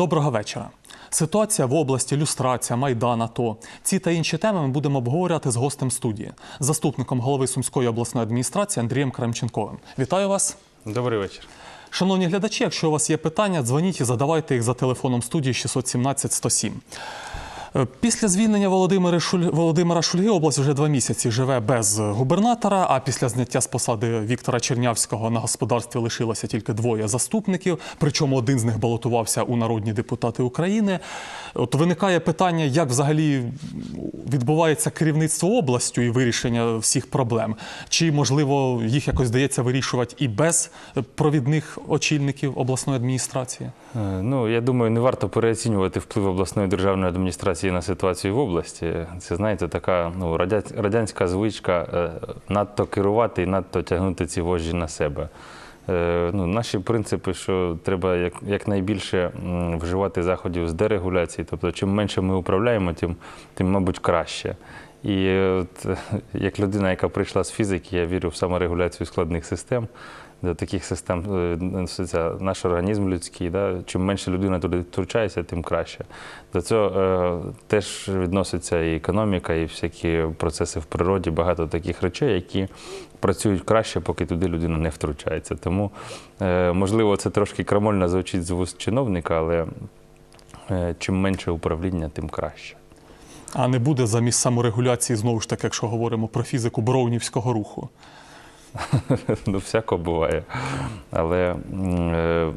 Доброго вечора. Ситуація в області, люстрація, майдан, АТО. Ці та інші теми ми будемо обговорювати з гостем студії, заступником голови Сумської обласної адміністрації Андрієм Кремченковим. Вітаю вас. Добрий вечір. Шановні глядачі, якщо у вас є питання, дзвоніть і задавайте їх за телефоном студії 617 107. Е, Після звільнення Володимира, Шуль... Володимира Шульги область вже два місяці живе без губернатора. А після зняття з посади Віктора Чернявського на господарстві лишилося тільки двоє заступників. Причому один з них балотувався у народні депутати України. От виникає питання, як взагалі відбувається керівництво областю і вирішення всіх проблем. Чи можливо їх якось вдається вирішувати і без провідних очільників обласної адміністрації? Е, Ну, я думаю, не варто переоцінювати вплив обласної державної адміністрації на ситуацію в області. Це, знаєте, така ну, радянська звичка е, надто керувати і надто тягнути ці вожжі на себе. Е, Ну, наші принципи, що треба як, якнайбільше вживати заходів з дерегуляції, тобто чим менше ми управляємо, тим, тим мабуть, краще. І е, от, як людина, яка прийшла з фізики, я вірю в саморегуляцію складних систем. До таких систем е, наш організм людський. Да? Чим менше людина туди втручається, тим краще. До цього е, теж відноситься і економіка, і всякі процеси в природі, багато таких речей, які працюють краще, поки туди людина не втручається. Тому, е, можливо, це трошки крамольно звучить з вуст чиновника, але е, чим менше управління, тим краще. А не буде замість саморегуляції, знову ж таки, якщо говоримо про фізику броунівського руху. Ну, всяко буває. Але е,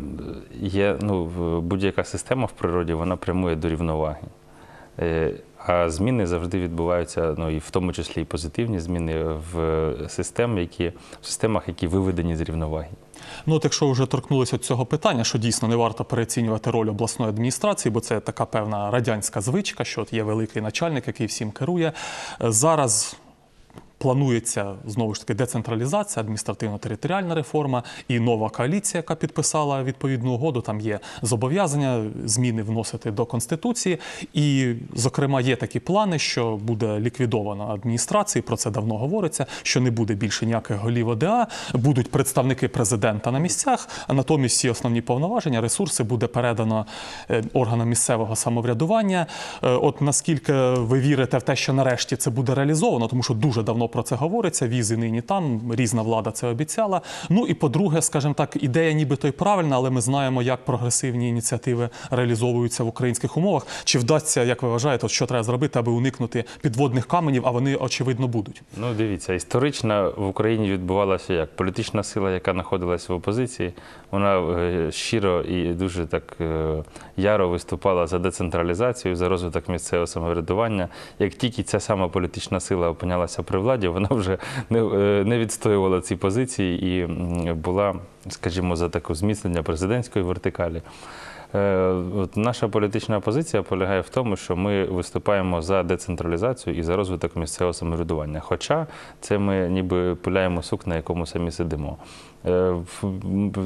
є ну, будь-яка система в природі вона прямує до рівноваги. Е, А зміни завжди відбуваються, ну і в тому числі і позитивні зміни в систем, які в системах, які виведені з рівноваги. Ну, от якщо вже торкнулися цього питання, що дійсно не варто переоцінювати роль обласної адміністрації, бо це така певна радянська звичка, що от є великий начальник, який всім керує. Е, Зараз. Планується знову ж таки децентралізація, адміністративно-територіальна реформа і нова коаліція, яка підписала відповідну угоду. Там є зобов'язання зміни вносити до конституції. І, зокрема, є такі плани, що буде ліквідовано адміністрації. Про це давно говориться. Що не буде більше ніяких голів ОДА, будуть представники президента на місцях. А натомість всі основні повноваження, ресурси буде передано е, органам місцевого самоврядування. Е, От наскільки ви вірите в те, що нарешті це буде реалізовано, тому що дуже давно про це говориться. Візи нині там, різна влада це обіцяла. Ну і по-друге, скажімо так, ідея нібито й правильна, але ми знаємо, як прогресивні ініціативи реалізовуються в українських умовах. Чи вдасться, як ви вважаєте, що треба зробити, аби уникнути підводних каменів, а вони очевидно будуть? Ну, дивіться, історично в Україні відбувалося як політична сила, яка знаходилася в опозиції, вона е, щиро і дуже так е, яро виступала за децентралізацію, за розвиток місцевого самоврядування. Як тільки ця сама політична сила опинялася при владі, вона вже не, е, не відстоювала ці позиції і була, скажімо, за таке зміцнення президентської вертикалі. Е, От наша політична позиція полягає в тому, що ми виступаємо за децентралізацію і за розвиток місцевого самоврядування. Хоча це ми ніби пиляємо сук, на якому самі сидимо. Е,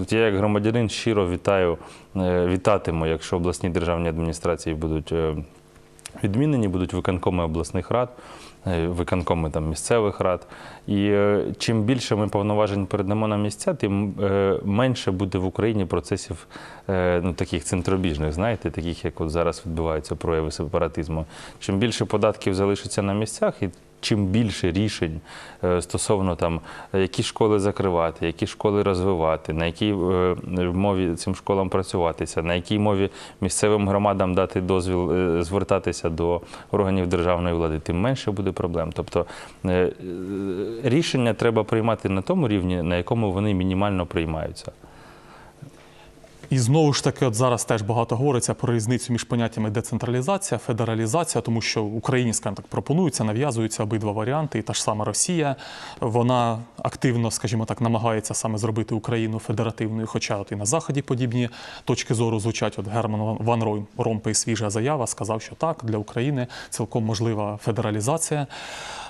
Я як громадянин щиро вітаю, вітатиму, якщо обласні державні адміністрації будуть відмінені, будуть виконкоми обласних рад, виконкоми там, місцевих рад. І е, чим більше ми повноважень передамо на місця, тим е, менше буде в Україні процесів е, ну, таких центробіжних, знаєте, таких, як от зараз відбуваються прояви сепаратизму. Чим більше податків залишиться на місцях, і чим більше рішень е, стосовно там, які школи закривати, які школи розвивати, на якій е, мові цим школам працюватися, на якій мові місцевим громадам дати дозвіл е, звертатися до органів державної влади, тим менше буде проблем. Тобто рішення треба приймати на тому рівні, на якому вони мінімально приймаються. І знову ж таки, от зараз теж багато говориться про різницю між поняттями децентралізація, федералізація, тому що Україні, скажімо так, пропонуються, нав'язуються обидва варіанти. І та ж сама Росія, вона активно, скажімо так, намагається саме зробити Україну федеративною. Хоча от і на заході подібні точки зору звучать. От Герман Ван Рой Ромпей свіжа заява сказав, що так для України цілком можлива федералізація.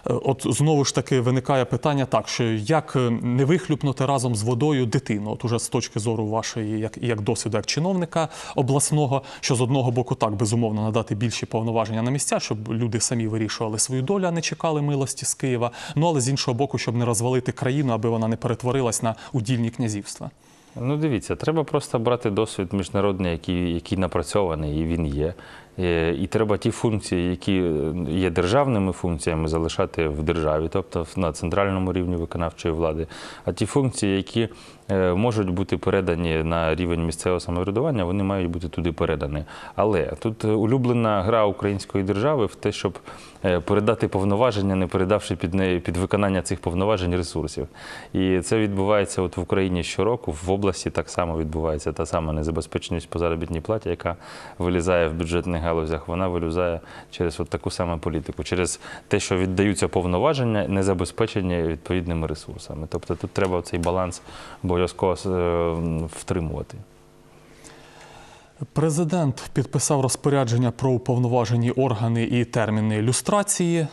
Е, От знову ж таки виникає питання так, що як е, не вихлюпнути разом з водою дитину, от уже з точки зору вашої, як як досвіду, як чиновника обласного, що з одного боку так безумовно надати більші повноваження на місця, щоб люди самі вирішували свою долю, а не чекали милості з Києва. Ну але з іншого боку, щоб не розвалити країну, аби вона не перетворилась на удільні князівства. Ну, дивіться, треба просто брати досвід міжнародний, який, який напрацьований, і він є. Е, І треба ті функції, які е, є державними функціями, залишати в державі, тобто на центральному рівні виконавчої влади. А ті функції, які можуть бути передані на рівень місцевого самоврядування, вони мають бути туди передані. Але тут е, улюблена гра української держави в те, щоб е, передати повноваження, не передавши під неї під виконання цих повноважень ресурсів. І це відбувається от в Україні щороку. В області так само відбувається та сама незабезпеченість по заробітній платі, яка вилізає в бюджетних галузях. Вона вилізає через от таку саму політику, через те, що віддаються повноваження, не забезпечені відповідними ресурсами. Тобто тут треба цей баланс обов'язково е, втримувати. Президент підписав розпорядження про уповноважені органи і терміни люстрації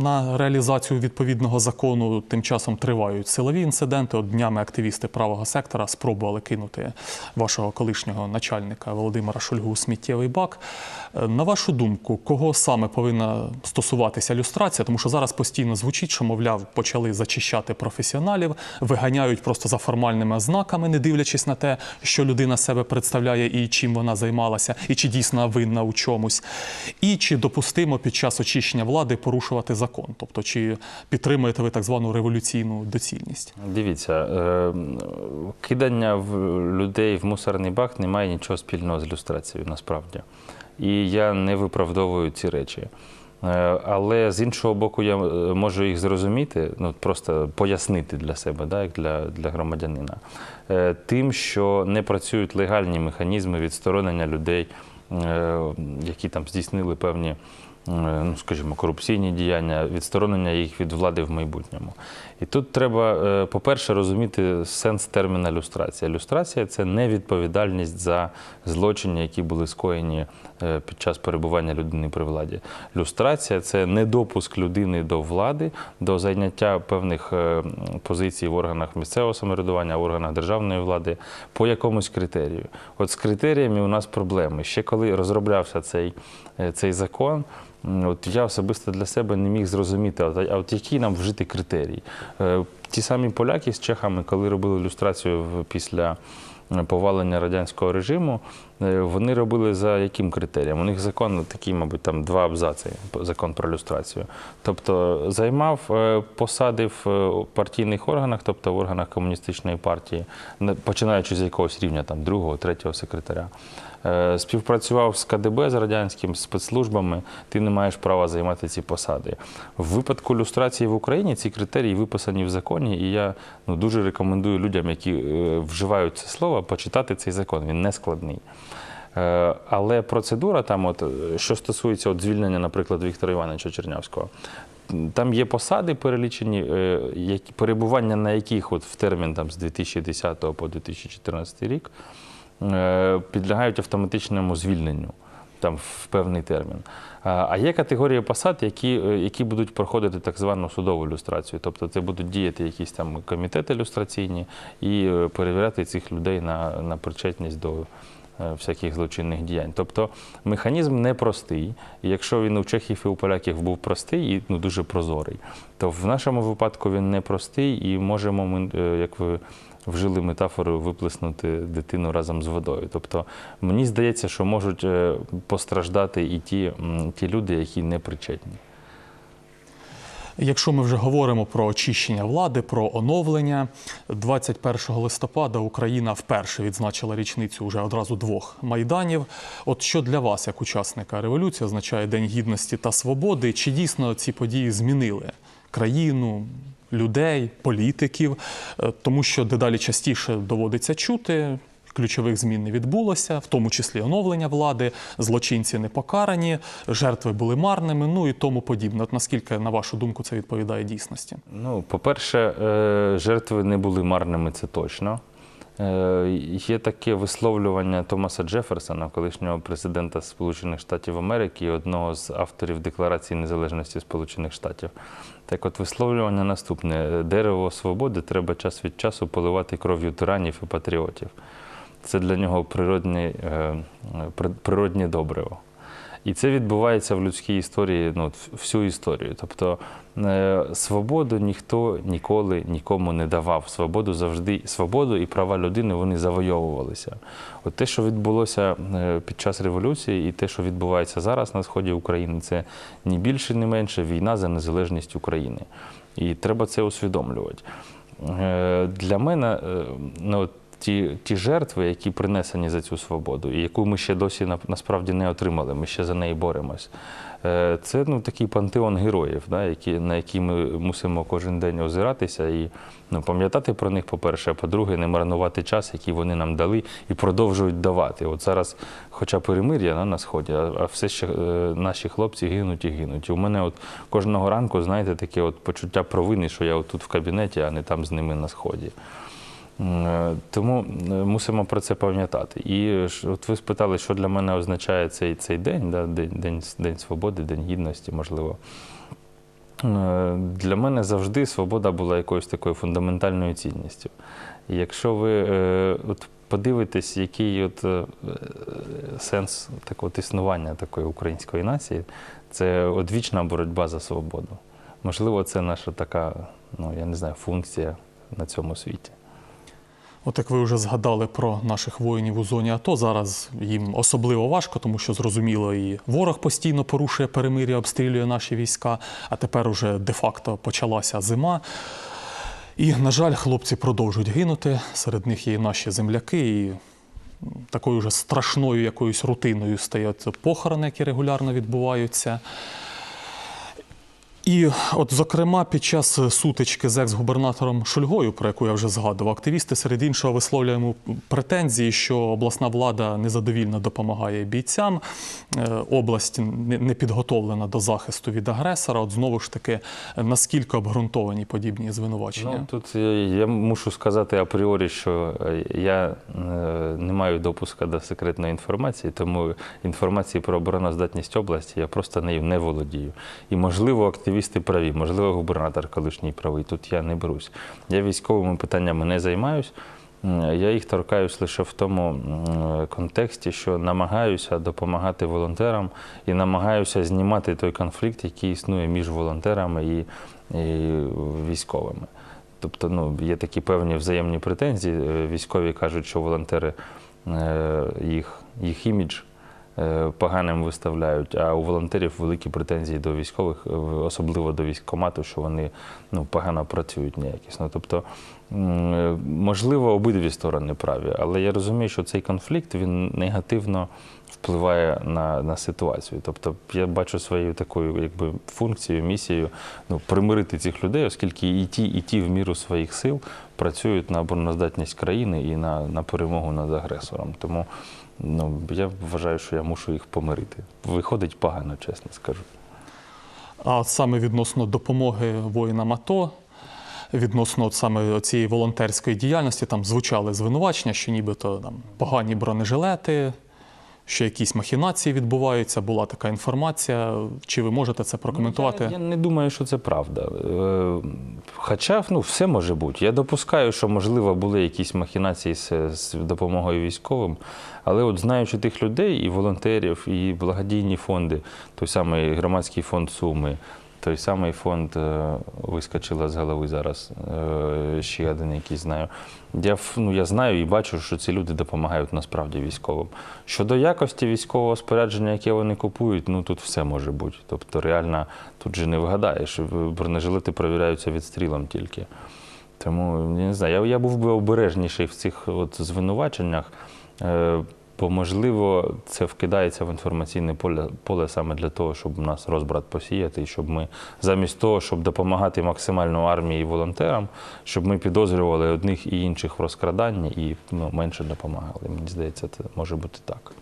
на реалізацію відповідного закону. Тим часом тривають силові інциденти. От днями активісти правого сектора спробували кинути вашого колишнього начальника Володимира Шульгу у сміттєвий бак. Е, На вашу думку, кого саме повинна стосуватися люстрація? Тому що зараз постійно звучить, що, мовляв, почали зачищати професіоналів, виганяють просто за формальними ознаками, не дивлячись на те, що людина себе представляє і чим вона займалася, і чи дійсно винна у чомусь, і чи допустимо під час очищення влади порушувати закон, тобто чи підтримуєте ви так звану революційну доцільність? Дивіться, е, кидання в людей в мусорний бак не має нічого спільного з люстрацією насправді. І я не виправдовую ці речі. Е, Але з іншого боку, я е, можу їх зрозуміти, ну просто пояснити для себе, да, як для, для громадянина, тим, що не працюють легальні механізми відсторонення людей, які там здійснили певні ну, скажімо, корупційні діяння, відсторонення їх від влади в майбутньому. І тут треба, е, по-перше, розуміти сенс терміна люстрація. Люстрація це невідповідальність за злочини, які були скоєні е, під час перебування людини при владі. Люстрація це недопуск людини до влади, до зайняття певних е, позицій в органах місцевого самоврядування, в органах державної влади по якомусь критерію. От з критеріями у нас проблеми. Ще коли розроблявся цей, цей закон. От я особисто для себе не міг зрозуміти, а от, який нам вжити критерій. Е, Ті самі поляки з чехами, коли робили ілюстрацію після е, повалення радянського режиму, е, вони робили за яким критерієм? У них закон такий, мабуть, там два абзаци, закон про люстрацію. Тобто займав посади в партійних органах, тобто в органах комуністичної партії, починаючи з якогось рівня, там другого, третього секретаря. Е, Співпрацював з КДБ з радянським спецслужбами, ти не маєш права займати ці посади. В випадку люстрації в Україні ці критерії виписані в законі, і я ну, дуже рекомендую людям, які е, вживають це слово, почитати цей закон. Він не складний. Е, Але процедура там, от, що стосується от звільнення, наприклад, Віктора Івановича Чернявського, там є посади перелічені, які, перебування на яких от в термін там, з 2010 по 2014 рік підлягають автоматичному звільненню там, в певний термін. А є категорії посад, які, е, які будуть проходити так звану судову люстрацію. Тобто це будуть діяти якісь там комітети люстраційні і е, перевіряти цих людей на, на причетність до е, всяких злочинних діянь. Тобто механізм непростий. Якщо він у чехів і у поляків був простий і ну, дуже прозорий, то в нашому випадку він непростий і можемо ми, е, як ви вжили метафору, виплеснути дитину разом з водою. Тобто мені здається, що можуть е, постраждати і ті, ті люди, які не причетні. Якщо ми вже говоримо про очищення влади, про оновлення, 21 листопада Україна вперше відзначила річницю вже одразу двох майданів. От що для вас, як учасника революції, означає День гідності та свободи? Чи дійсно ці події змінили країну, людей, політиків? Е, Тому що дедалі частіше доводиться чути. Ключових змін не відбулося, в тому числі оновлення влади, злочинці не покарані, жертви були марними, ну і тому подібне. От наскільки, на вашу думку, це відповідає дійсності? Ну, по-перше, е, жертви не були марними, це точно. Е, Є таке висловлювання Томаса Джеферсона, колишнього президента Сполучених Штатів Америки, одного з авторів Декларації незалежності Сполучених Штатів. Так от висловлювання наступне: дерево свободи треба час від часу поливати кров'ю тиранів і патріотів. Це для нього природне, е, добриво. І це відбувається в людській історії, ну, всю історію. Тобто е, свободу ніхто ніколи нікому не давав. Свободу завжди, свободу і права людини вони завойовувалися. От те, що відбулося е, під час революції, і те, що відбувається зараз на сході України, це ні більше, ні менше війна за незалежність України. І треба це усвідомлювати. Е, Для мене ну, ті, ті жертви, які принесені за цю свободу, і яку ми ще досі на- насправді не отримали, ми ще за неї боремось. Е, Це ну, такий пантеон героїв, да, які, на які ми мусимо кожен день озиратися і ну, пам'ятати про них, по-перше, а по-друге, не марнувати час, який вони нам дали і продовжують давати. От зараз, хоча перемир'я да, на сході, а, а все ще е, наші хлопці гинуть і гинуть. І у мене от кожного ранку, знаєте, таке от почуття провини, що я от тут в кабінеті, а не там з ними на сході. Е, Тому е, мусимо про це пам'ятати. І от ви спитали, що для мене означає цей, цей день, да, день, день, День свободи, День гідності, можливо. Е, Для мене завжди свобода була якоюсь такою фундаментальною цінністю. Якщо ви от подивитесь, який от, сенс от існування такої української нації, це одвічна боротьба за свободу. Можливо, це наша така, ну я не знаю, функція на цьому світі. От як ви вже згадали про наших воїнів у зоні АТО, зараз їм особливо важко, тому що зрозуміло, і ворог постійно порушує перемир'я, обстрілює наші війська, а тепер уже де-факто почалася зима. І, на жаль, хлопці продовжують гинути. Серед них є і наші земляки, і такою вже страшною якоюсь рутиною стають похорони, які регулярно відбуваються. І от, зокрема, під час сутички з екс-губернатором Шульгою, про яку я вже згадував, активісти серед іншого висловлюють йому претензії, що обласна влада незадовільно допомагає бійцям. Е, Область не підготовлена до захисту від агресора. От знову ж таки, наскільки обґрунтовані подібні звинувачення? Ну, тут я, мушу сказати апріорі, що е, я е, не маю допуска до секретної інформації, тому інформації про обороноздатність області я просто нею не володію. І, можливо, активісти праві, можливо, губернатор колишній правий. Тут я не берусь. Я військовими питаннями не займаюсь. Я їх торкаюсь лише в тому контексті, що намагаюся допомагати волонтерам і намагаюся знімати той конфлікт, який існує між волонтерами і, і військовими. Тобто, ну, є такі певні взаємні претензії. Е, Військові кажуть, що волонтери е, їх, їх імідж поганим виставляють, а у волонтерів великі претензії до військових, е, особливо до військкомату, що вони ну, погано працюють неякісно. Тобто, е, можливо, обидві сторони праві, але я розумію, що цей конфлікт він негативно впливає на, на ситуацію. Тобто, я бачу своєю такою якби, функцією, місією ну, примирити цих людей, оскільки і ті, і ті в міру своїх сил працюють на обороноздатність країни і на, на перемогу над агресором. Тому ну, я вважаю, що я мушу їх помирити. Виходить погано, чесно скажу. А от саме відносно допомоги воїнам АТО, відносно от саме цієї волонтерської діяльності, там звучали звинувачення, що нібито там погані бронежилети, що якісь махінації відбуваються. Була така інформація. Чи ви можете це прокоментувати? Я, я не думаю, що це правда. Е, Хоча ну, все може бути. Я допускаю, що, можливо, були якісь махінації з, з допомогою військовим, але от знаючи тих людей, і волонтерів, і благодійні фонди, той самий громадський фонд Суми, той самий фонд е, вискочила з голови зараз, е, ще один, який знаю. Я, ну, я знаю і бачу, що ці люди допомагають насправді військовим. Щодо якості військового спорядження, яке вони купують, ну тут все може бути. Тобто, реально тут же не вгадаєш. Бронежилети перевіряються відстрілом тільки. Тому я не знаю, я, я був би обережніший в цих от звинуваченнях. Бо, можливо, це вкидається в інформаційне поле, поле саме для того, щоб у нас розбрат посіяти, і щоб ми замість того, щоб допомагати максимально армії і волонтерам, щоб ми підозрювали одних і інших в розкраданні і ну, менше допомагали. Мені здається, це може бути так.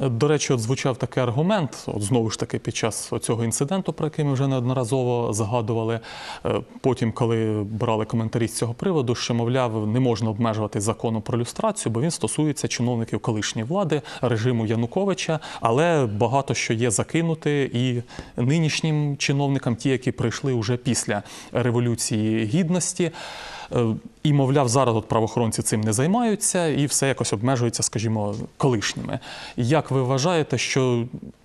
До речі, от звучав такий аргумент, от знову ж таки, під час цього інциденту, про який ми вже неодноразово згадували. е, Потім, коли брали коментарі з цього приводу, що мовляв, не можна обмежувати закону про люстрацію, бо він стосується чиновників колишньої влади, режиму Януковича, але багато що є закинути і нинішнім чиновникам, ті, які прийшли вже після революції гідності. Е, І, мовляв, зараз от правоохоронці цим не займаються і все якось обмежується, скажімо, колишніми. Як ви вважаєте, що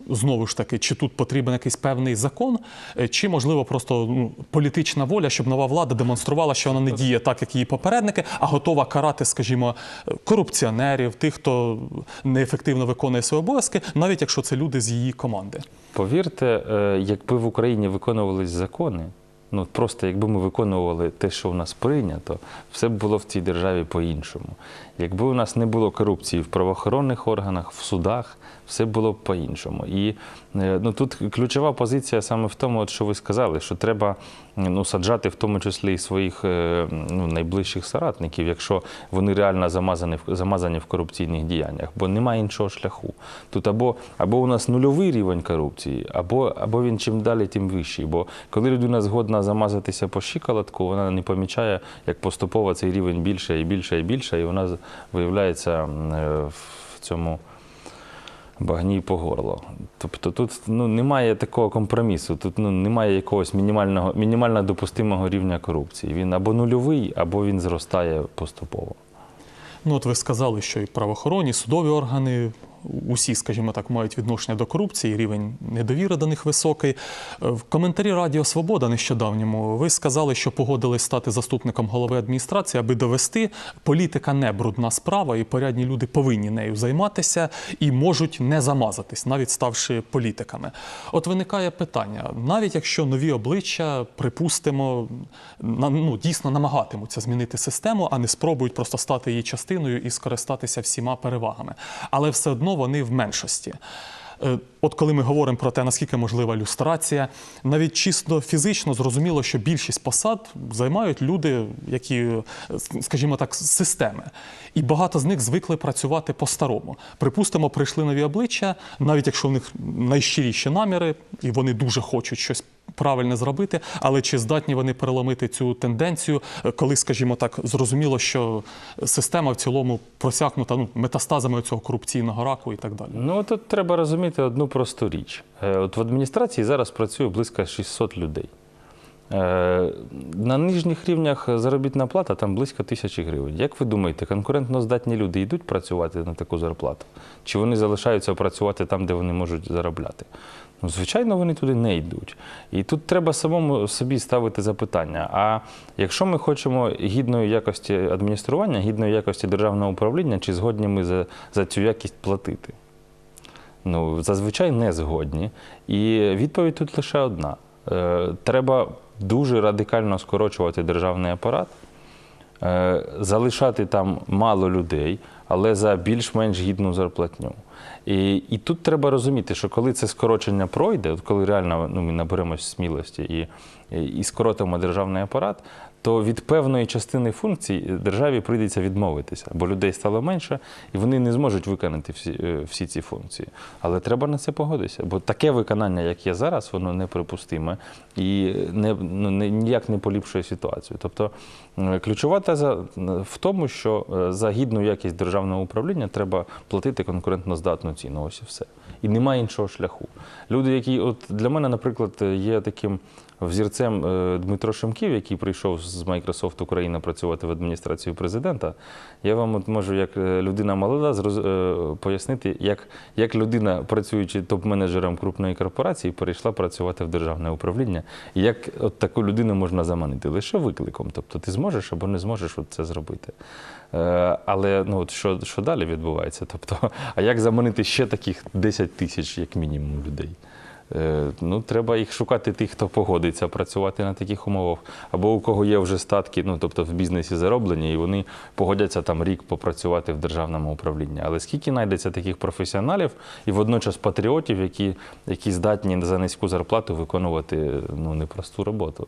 знову ж таки, чи тут потрібен якийсь певний закон, е, чи можливо просто ну, політична воля, щоб нова влада демонструвала, що вона не діє так, як її попередники, а готова карати, скажімо, корупціонерів, тих, хто неефективно виконує свої обов'язки, навіть якщо це люди з її команди. Повірте, е, якби в Україні виконувались закони, ну просто якби ми виконували те, що у нас прийнято, все б було в цій державі по-іншому. Якби у нас не було корупції в правоохоронних органах, в судах, все було б по-іншому. І е, ну, тут ключова позиція саме в тому, от, що ви сказали, що треба ну, саджати в тому числі і своїх е, ну, найближчих соратників, якщо вони реально замазані замазані в корупційних діяннях, бо немає іншого шляху. Тут або, або у нас нульовий рівень корупції, або, або він чим далі, тим вищий. Бо коли людина згодна замазатися по щиколотку, вона не помічає, як поступово цей рівень більше і більше і більше, і вона виявляється в цьому багні по горло. Тобто тут ну, немає такого компромісу, тут ну, немає якогось мінімального, мінімально допустимого рівня корупції. Він або нульовий, або він зростає поступово. Ну, от ви сказали, що і правоохоронні, судові органи, усі, скажімо так, мають відношення до корупції, рівень недовіри до них високий. Е, В коментарі Радіо Свобода нещодавньому ви сказали, що погодились стати заступником голови адміністрації, аби довести, політика не брудна справа, і порядні люди повинні нею займатися і можуть не замазатись, навіть ставши політиками. От виникає питання: навіть якщо нові обличчя, припустимо, ну, дійсно намагатимуться змінити систему, а не спробують просто стати її частиною і скористатися всіма перевагами. Але все одно вони в меншості. Е, От коли ми говоримо про те, наскільки можлива люстрація, навіть чисто фізично зрозуміло, що більшість посад займають люди, які, е, скажімо так, з системи. І багато з них звикли працювати по-старому. Припустимо, прийшли нові обличчя, навіть якщо в них найщиріші наміри, і вони дуже хочуть щось правильне зробити, але чи здатні вони переломити цю тенденцію, е, коли, скажімо так, зрозуміло, що система в цілому просякнута ну, метастазами цього корупційного раку і так далі. Ну тут треба розуміти одну просту річ. Е, От в адміністрації зараз працює близько 600 людей. Е, На нижніх рівнях заробітна плата там близько тисячі гривень. Як ви думаєте, конкурентно здатні люди йдуть працювати на таку зарплату? Чи вони залишаються працювати там, де вони можуть заробляти? Ну, звичайно, вони туди не йдуть. І тут треба самому собі ставити запитання. А якщо ми хочемо гідної якості адміністрування, гідної якості державного управління, чи згодні ми за, за цю якість платити? Ну, зазвичай не згодні. І відповідь тут лише одна: Е, треба дуже радикально скорочувати державний апарат, е, залишати там мало людей, але за більш-менш гідну зарплатню. І, і тут треба розуміти, що коли це скорочення пройде, от коли реально ну, ми наберемось смілості і, і, і скоротимо державний апарат, то від певної частини функцій державі прийдеться відмовитися, бо людей стало менше, і вони не зможуть виконати всі, е, всі ці функції. Але треба на це погодитися, бо таке виконання, як є зараз, воно неприпустиме і не, ну, не, ніяк не поліпшує ситуацію. Тобто ключова теза в тому, що е, за гідну якість державного управління треба платити конкурентноздатну ціну. Ось і все. І немає іншого шляху. Люди, які, от для мене, наприклад, є таким взірцем е, Дмитро Шимків, який прийшов з Microsoft Україна працювати в адміністрацію президента. Я вам от можу, як е, людина молода, е, пояснити, як, як людина, працюючи топ-менеджером крупної корпорації, перейшла працювати в державне управління. Як от таку людину можна заманити? Лише викликом. Тобто ти зможеш або не зможеш от це зробити. Але ну, от що, що далі відбувається? Тобто, а як заманити ще таких 10 тисяч, як мінімум, людей? Е, Ну, треба їх шукати тих, хто погодиться працювати на таких умовах, або у кого є вже статки, ну тобто в бізнесі зароблені, і вони погодяться там рік попрацювати в державному управлінні. Але скільки знайдеться таких професіоналів і водночас патріотів, які, які здатні за низьку зарплату виконувати ну, непросту роботу?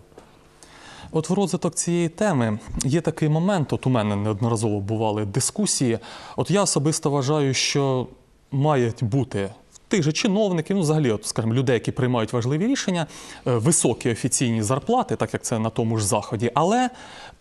От в розвиток цієї теми є такий момент. От у мене неодноразово бували дискусії. От я особисто вважаю, що мають бути тих же чиновників, ну взагалі, от, скажімо, людей, які приймають важливі рішення, е, високі офіційні зарплати, так як це на тому ж заході, але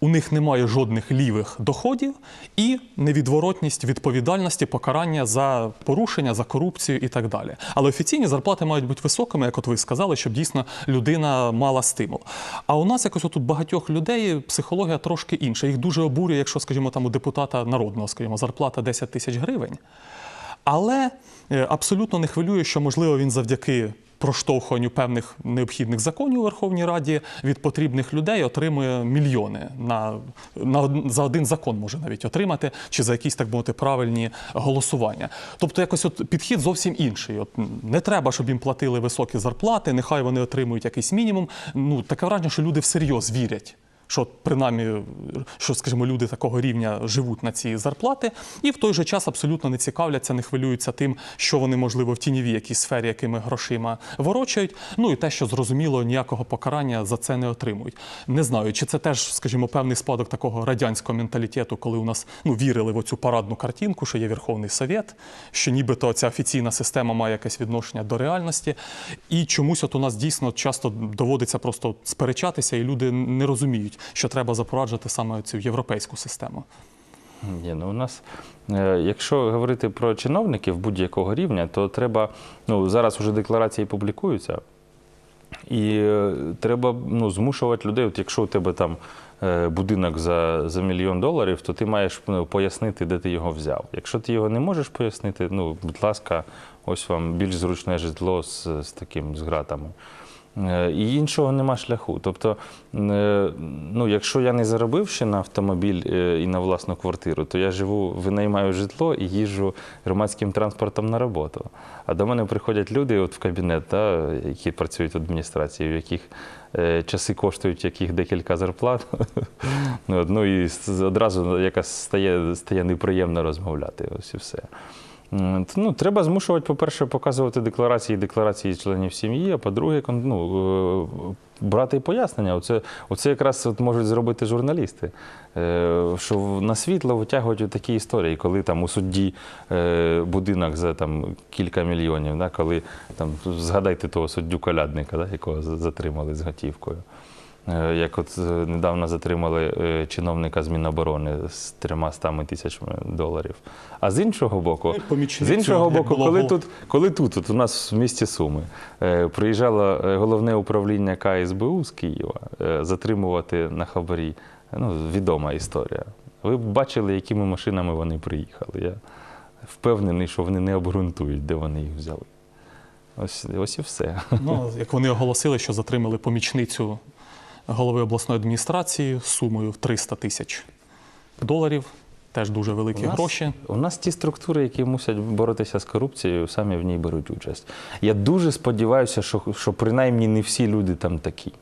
у них немає жодних лівих доходів і невідворотність відповідальності покарання за порушення, за корупцію і так далі. Але офіційні зарплати мають бути високими, як от ви сказали, щоб дійсно людина мала стимул. А у нас якось отут багатьох людей психологія трошки інша. Їх дуже обурює, якщо, скажімо, там у депутата народного, скажімо, зарплата 10 тисяч гривень. Але е, абсолютно не хвилює, що можливо він завдяки проштовхуванню певних необхідних законів у Верховній Раді від потрібних людей отримує мільйони на, на за один закон може навіть отримати, чи за якісь так мовити правильні голосування. Тобто, якось от підхід зовсім інший. От не треба, щоб їм платили високі зарплати, нехай вони отримують якийсь мінімум. Ну таке враження, що люди всерйоз вірять що принаймні, що, скажімо, люди такого рівня живуть на ці зарплати, і в той же час абсолютно не цікавляться, не хвилюються тим, що вони, можливо, в тіньовій якійсь сфері, якими грошима ворочають. Ну і те, що зрозуміло, ніякого покарання за це не отримують. Не знаю, чи це теж, скажімо, певний спадок такого радянського менталітету, коли у нас ну, вірили в оцю парадну картинку, що є Верховний Совет, що нібито ця офіційна система має якесь відношення до реальності. І чомусь от у нас дійсно часто доводиться просто сперечатися, і люди не розуміють, що треба запроваджувати саме цю європейську систему. Ні, ну у нас, е, якщо говорити про чиновників будь-якого рівня, то треба, ну зараз вже декларації публікуються, і е, треба ну, змушувати людей. От якщо у тебе там е, будинок за, за мільйон доларів, то ти маєш ну, пояснити, де ти його взяв. Якщо ти його не можеш пояснити, ну, будь ласка, ось вам більш зручне житло з, з таким з гратами. Е, І іншого нема шляху. Тобто, е, ну, якщо я не заробив ще на автомобіль е, і на власну квартиру, то я живу, винаймаю житло і їжджу громадським транспортом на роботу. А до мене приходять люди от в кабінет, та, які працюють в адміністрації, в яких часи коштують яких декілька зарплат. ну, і одразу якась стає, стає неприємно розмовляти. Ось і все. Ну, треба змушувати, по-перше, показувати декларації декларації членів сім'ї, а по-друге, ну, е, брати пояснення. Оце, оце якраз от можуть зробити журналісти. Е, Що на світло витягують такі історії, коли там у судді е, будинок за там, кілька мільйонів, да, коли там, згадайте того суддю колядника, да, якого затримали з готівкою. Е, Як от е, недавно затримали е, чиновника з Міноборони з 300 тисячами доларів. А з іншого боку, Ну, з іншого боку, коли тут, коли тут, от у нас в місті Суми, приїжджало головне управління КСБУ з Києва затримувати на хабарі, ну, відома історія. Ви бачили, якими машинами вони приїхали. Я впевнений, що вони не обґрунтують, де вони їх взяли. Ось, ось і все. Ну, як вони оголосили, що затримали помічницю голови обласної адміністрації сумою в 300 тисяч доларів. Теж дуже великі У нас- гроші. У нас ті структури, які мусять боротися з корупцією, самі в ній беруть участь. Я дуже сподіваюся, що, що принаймні не всі люди там такі.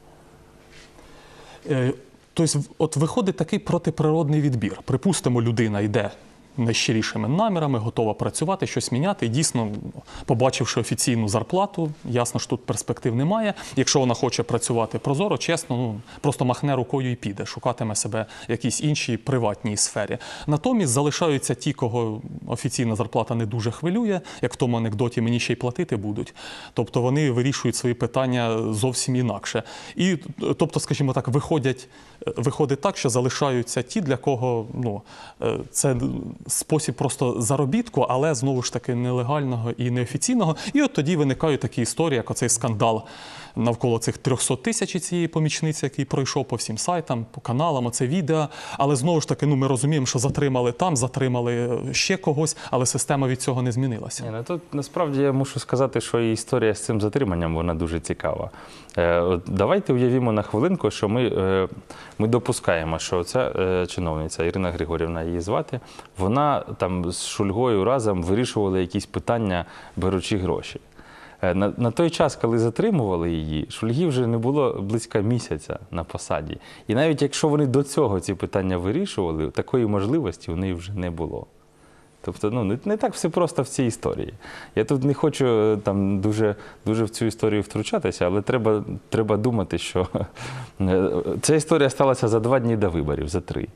Е, Тобто, от виходить такий протиприродний відбір. Припустимо, людина йде найщирішими намірами, готова працювати, щось міняти. Дійсно, побачивши офіційну зарплату, ясно, що тут перспектив немає. Якщо вона хоче працювати прозоро, чесно, ну просто махне рукою і піде, шукатиме себе в якійсь іншій приватній сфері. Натомість залишаються ті, кого офіційна зарплата не дуже хвилює, як в тому анекдоті мені ще й платити будуть. Тобто вони вирішують свої питання зовсім інакше. І тобто, скажімо так, виходять, виходить так, що залишаються ті, для кого ну, е, це спосіб просто заробітку, але знову ж таки нелегального і неофіційного. І от тоді виникають такі історії, як оцей скандал навколо цих 300 тисяч цієї помічниці, який пройшов по всім сайтам, по каналам, оце відео. Але знову ж таки, ну ми розуміємо, що затримали там, затримали ще когось, але система від цього не змінилася. Ні, ну тут насправді я мушу сказати, що і історія з цим затриманням вона дуже цікава. Е, давайте уявімо на хвилинку, що ми, е, ми допускаємо, що ця е, чиновниця Ірина Григорівна її звати, вона там з Шульгою разом вирішували якісь питання, беручи гроші. Е, На, на той час, коли затримували її, Шульги вже не було близько місяця на посаді. І навіть якщо вони до цього ці питання вирішували, такої можливості у неї вже не було. Тобто, ну не, не так все просто в цій історії. Я тут не хочу е, там дуже, дуже в цю історію втручатися, але треба, треба думати, що е, ця історія сталася за два дні до виборів, за три.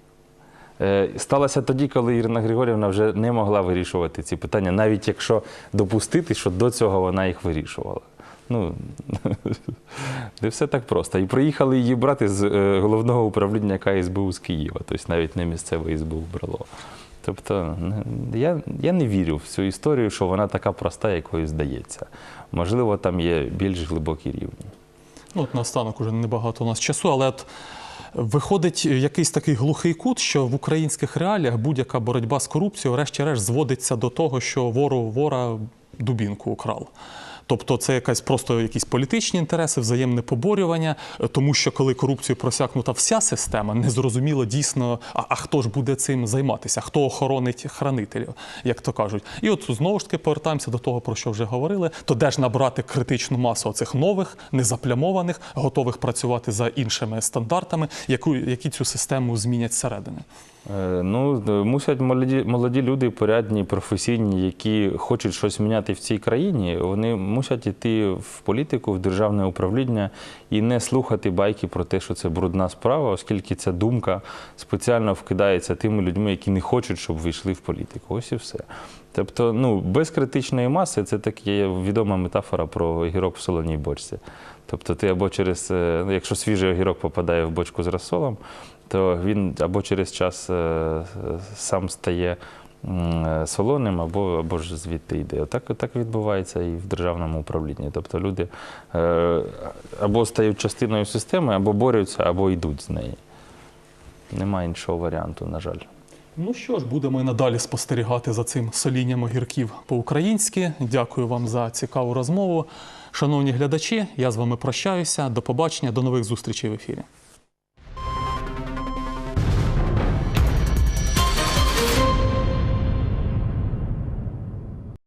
Е, Сталося тоді, коли Ірина Григорівна вже не могла вирішувати ці питання, навіть якщо допустити, що до цього вона їх вирішувала. Ну, не все так просто. І приїхали її брати з е, головного управління КСБУ з Києва, тобто навіть не місцеве СБУ брало. Тобто я, я не вірю в цю історію, що вона така проста, якою здається. Можливо, там є більш глибокі рівні. Ну, от наостанок уже небагато у нас часу, але от виходить якийсь такий глухий кут, що в українських реаліях будь-яка боротьба з корупцією, врешті-решт, зводиться до того, що вору вора дубінку украв. Тобто це якась просто якісь політичні інтереси, взаємне поборювання, е, тому що коли корупцією просякнута вся система, незрозуміло дійсно, а, а хто ж буде цим займатися, хто охоронить хранителів, як то кажуть. І от знову ж таки повертаємося до того, про що вже говорили. То де ж набрати критичну масу цих нових, незаплямованих, готових працювати за іншими стандартами, які цю систему змінять зсередини. Е, Ну, мусять молоді, молоді люди, порядні, професійні, які хочуть щось міняти в цій країні, вони мусять йти в політику, в державне управління і не слухати байки про те, що це брудна справа, оскільки ця думка спеціально вкидається тими людьми, які не хочуть, щоб ви йшли в політику. Ось і все. Тобто, ну, без критичної маси це так є відома метафора про огірок в солоній бочці. Тобто ти або через, е, ну, якщо свіжий огірок попадає в бочку з розсолом, то він або через час е, сам стає е, солоним, або, або ж звідти йде. Отак, так відбувається і в державному управлінні. Тобто люди е, або стають частиною системи, або борються, або йдуть з неї. Немає іншого варіанту, на жаль. Ну що ж, будемо і надалі спостерігати за цим солінням огірків по-українськи. Дякую вам за цікаву розмову. Шановні глядачі, я з вами прощаюся. До побачення, до нових зустрічей в ефірі.